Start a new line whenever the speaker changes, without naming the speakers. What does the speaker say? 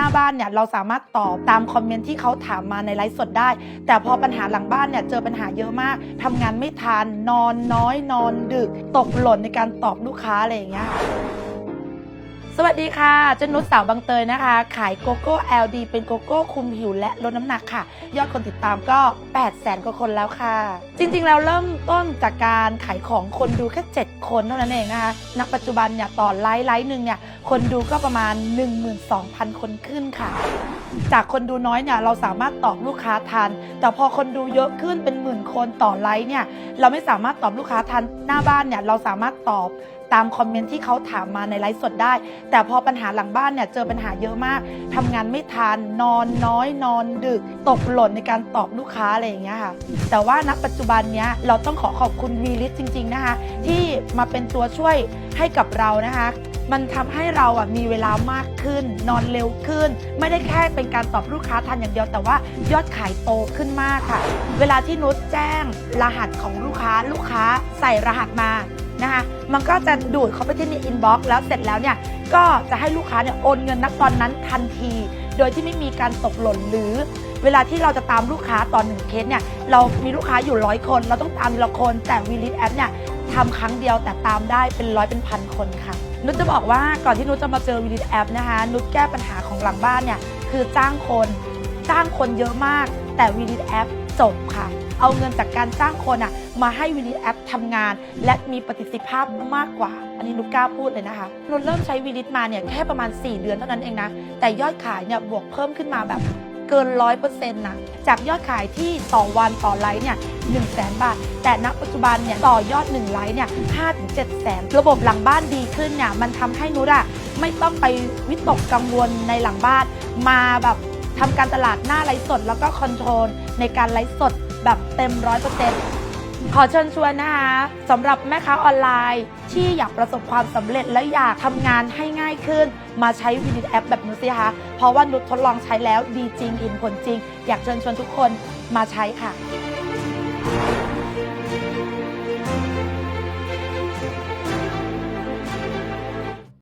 น้าบ้านเนี่ยเราสามารถตอบตามคอมเมนต์ที่เขาถามมาในไลฟ์สดได้ แต่พอปัญหาหลังบ้านเนี่ยเจอปัญหาเยอะมากทำงานไม่ทันนอนน้อยนอนดึก ตกหล่นในการตอบลูกค้าอะไรอย่างเงี้ย สวัสดีค่ะเจนนุชสาวบางเตยนะคะ ขายโกโก้ LD เป็นโกโก้คุมหิวและลดน้ำหนักค่ะ ยอดคนติดตามก็ 8 0 0แสนกว่าคนแล้วค่ะ จริงๆ แล้วเริ่มต้นจากการขายของคนดูแค่ 7 คนเท่านั้นเองนะคะณปัจจุบันเนี่ยต่อไลฟ์ไลฟ์หนึ่งเนี่ยคนดูก็ประมาณ 12,000 คนขึ้นค่ะ จากคนดูน้อยเนี่ยเราสามารถตอบลูกค้าทัน แต่พอคนดูเยอะขึ้นเป็นหมื่นคนต่อไลฟ์เนี่ยเราไม่สามารถตอบลูกค้าทันหน้าบ้านเนี่ยเราสามารถตอบตามคอมเมนต์ที่เขาถามมาในไลฟ์สดได้ แต่พอปัญหาหลังบ้านเนี่ยเจอปัญหาเยอะมากทำงานไม่ทันนอนน้อยนอนดึก ตกหล่นในการตอบลูกค้าอะไรอย่างเงี้ยค่ะ แต่ว่าณปัจจุบันเนี้ยเราต้องขอขอบคุณวีลิสจริง ๆนะคะ ที่มาเป็นตัวช่วยให้กับเรานะคะ มันทำให้เราอะมีเวลามากขึ้น นอนเร็วขึ้น ไม่ได้แค่เป็นการตอบลูกค้าทันอย่างเดียว แต่ว่ายอดขายโตขึ้นมากค่ะ เวลาที่นุชแจ้งรหัสของลูกค้าลูกค้าใส่รหัสมานะคะมันก็จะดูดเข้าไปที่ในอินบ็อกซ์แล้วเสร็จแล้วเนี่ยก็จะให้ลูกค้าเนี่ยโอนเงินนักตอนนั้นทันที โดยที่ไม่มีการตกหล่นหรือ เวลาที่เราจะตามลูกค้าตอนหนึ่งเคสเนี่ยเรามีลูกค้าอยู่ร้อยคน เราต้องตามทีละคนแต่วีลิสแอปเนี่ยทำครั้งเดียวแต่ตามได้เป็นร้อยเป็นพันคนค่ะ นุชจะบอกว่าก่อนที่นุชจะมาเจอวีลิแอปนะคะ นุชแก้ปัญหาของหลังบ้านเนี่ย คือจ้างคน จ้างคนเยอะมาก แต่วีลิแอปจบค่ะ เอาเงินจากการจ้างคนอะมาให้วีลิแอปทำงาน และมีประสิทธิภาพมากกว่า อันนี้นุชกล้าพูดเลยนะคะ นุชเริ่มใช้วีลิมาเนี่ยแค่ประมาณ 4 เดือนเท่านั้นเองนะ แต่ยอดขายเนี่ยบวกเพิ่มขึ้นมาแบบ เกินร้อยเปอร์เซ็นต์นะจากยอดขายที่ต่อวันต่อไลฟ์เนี่ยหนึ่งแสนบาท แต่ณปัจจุบันเนี่ยต่อยอดหนึ่งไลฟ์เนี่ยห้าถึงเจ็ดแสนระบบหลังบ้านดีขึ้นเนี่ยมันทำให้นุชอะไม่ต้องไปวิตกกังวลในหลังบ้านมาแบบทำการตลาดหน้าไลฟ์สด แล้วก็คอนโทรลในการไลฟ์สดแบบเต็มร้อยเปอร์เซ็นต์ ขอเชิญชวนนะคะสำหรับแม่ค้าออนไลน์ ที่อยากประสบความสำเร็จและอยากทำงานให้ง่ายขึ้น มาใช้วิดีแอปแบบนุชสิคะเพราะว่านุชทดลองใช้แล้วดีจริงเห็นผลจริง อยากเชิญชวนทุกคนมาใช้ค่ะ